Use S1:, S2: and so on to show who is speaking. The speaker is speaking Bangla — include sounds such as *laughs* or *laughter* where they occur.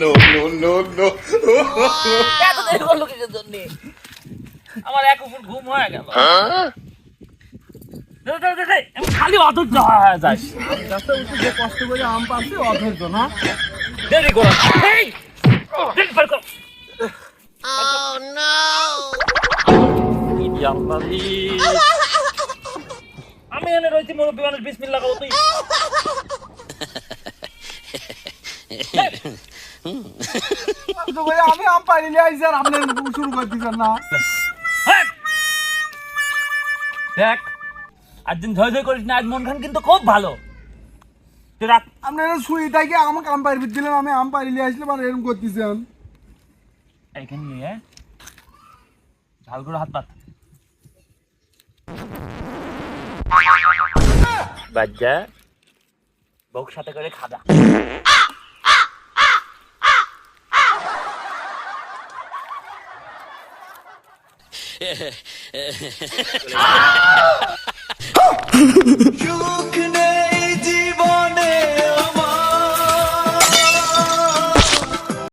S1: নো নো নো নো
S2: এত দেরি করল কিসের জন্য? আমার এক ফুট ঘুম হয়ে গেল। খালি অধৈর্য হয়ে
S3: যায় যে কষ্ট করে আম পাচ্ছি অধৈর্য না
S2: দেরি করো। Oh no! Idiot, রয়েছি মুরব্বী মানুষ বিসমিল্লাহ করো তুই
S3: আমি আম পারি নিয়ে আইছি আর আপনি শুরু করে দিচ্ছেন না।
S2: দেখ আজ দিন ধরে ধরে করিস না আজ মন খান কিন্তু খুব ভালো তুই রাত
S3: আপনি শুই থাকি আমাকে আম পারি দিলেন আমি আম পারি নিয়ে আসলাম আর এরকম করতেছেন
S2: এইখানে নিয়ে ঝাল করে হাত পাত বাজ্জা বউর সাথে করে খাদা *laughs*